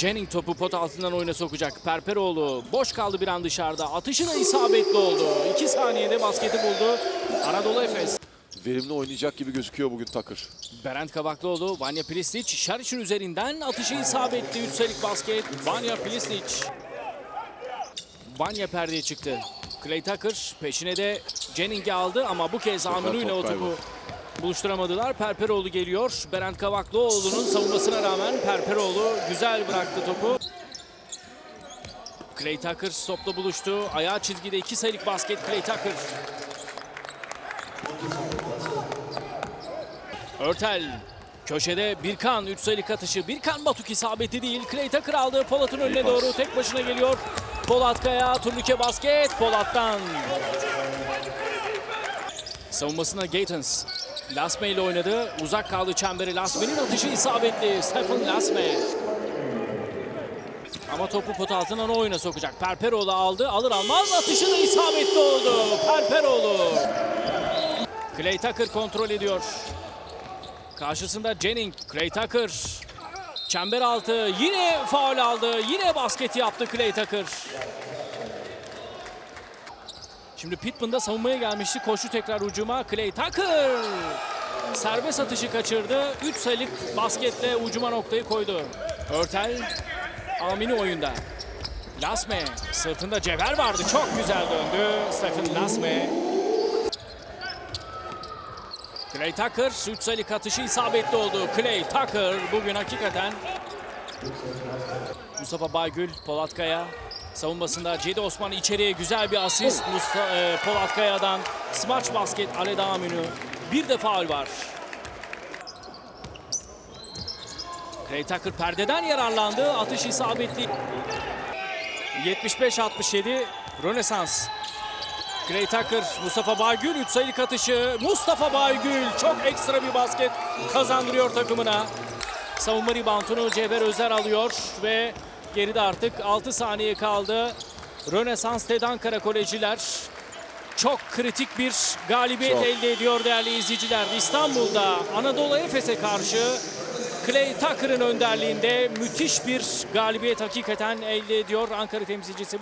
Jennings topu pot altından oyuna sokacak. Perperoğlu boş kaldı bir an dışarıda. Atışı da isabetli oldu. 2 saniyede basketi buldu. Anadolu Efes. Verimli oynayacak gibi gözüküyor bugün Takır. Berent Kavaklıoğlu, Vanya Plistic, Şariç'in üzerinden atışı isabetli. 3 sayılık basket. Vanya Plistic. Vanya perdeye çıktı. Clay Tucker peşine de Jennings'i aldı ama bu kez ile o topu buluşturamadılar. Perperoğlu geliyor. Berent Kavaklıoğlu'nun savunmasına rağmen Perperoğlu güzel bıraktı topu. Clay Tucker stopla buluştu. Ayağı çizgide 2 sayılık basket Clay Tucker. Örtel köşede Birkan 3 sayılık atışı. Birkan Batuk isabeti değil. Clay Tucker aldı. Polat'ın önüne doğru tek başına geliyor. Polat Kaya turnike basket. Polat'tan. Savunmasına Gatens. Lasme ile oynadı. Uzak kaldı çemberi. Lasme'nin atışı isabetli. Stephen Lasme. Ama topu pot altından o oyuna sokacak. Perperoğlu aldı. Alır almaz atışı da isabetli oldu. Perperoğlu. Clay Tucker kontrol ediyor. Karşısında Jennings, Clay Tucker. Çember altı yine faul aldı. Yine basket yaptı Clay Tucker. Şimdi Pittman'da savunmaya gelmişti. Koşu tekrar ucuma. Clay Tucker. Serbest atışı kaçırdı. 3 sayılık basketle ucuma noktayı koydu. Örtel Amini oyunda. Lasme sırtında cevher vardı. Çok güzel döndü. Stephen Lasme. Clay Tucker 3 sayılık atışı isabetli oldu. Clay Tucker bugün hakikaten Mustafa Baygül, Polat Kaya savunmasında Cedi Osman içeriye güzel bir asist. Mustafa, e, Polat Kaya'dan smaç basket Aleda Aminü. Bir de faul var. Clay Tucker perdeden yararlandı. Atış isabetli. 75-67 Rönesans. Clay Tucker, Mustafa Baygül 3 sayılık atışı. Mustafa Baygül çok ekstra bir basket kazandırıyor takımına. Savunma reboundunu Cevher Özer alıyor ve geride artık 6 saniye kaldı. Rönesans TED Ankara Kolejiler çok kritik bir galibiyet Çok. elde ediyor değerli izleyiciler. İstanbul'da Anadolu Efes'e karşı Clay Tucker'ın önderliğinde müthiş bir galibiyet hakikaten elde ediyor Ankara temsilcisi.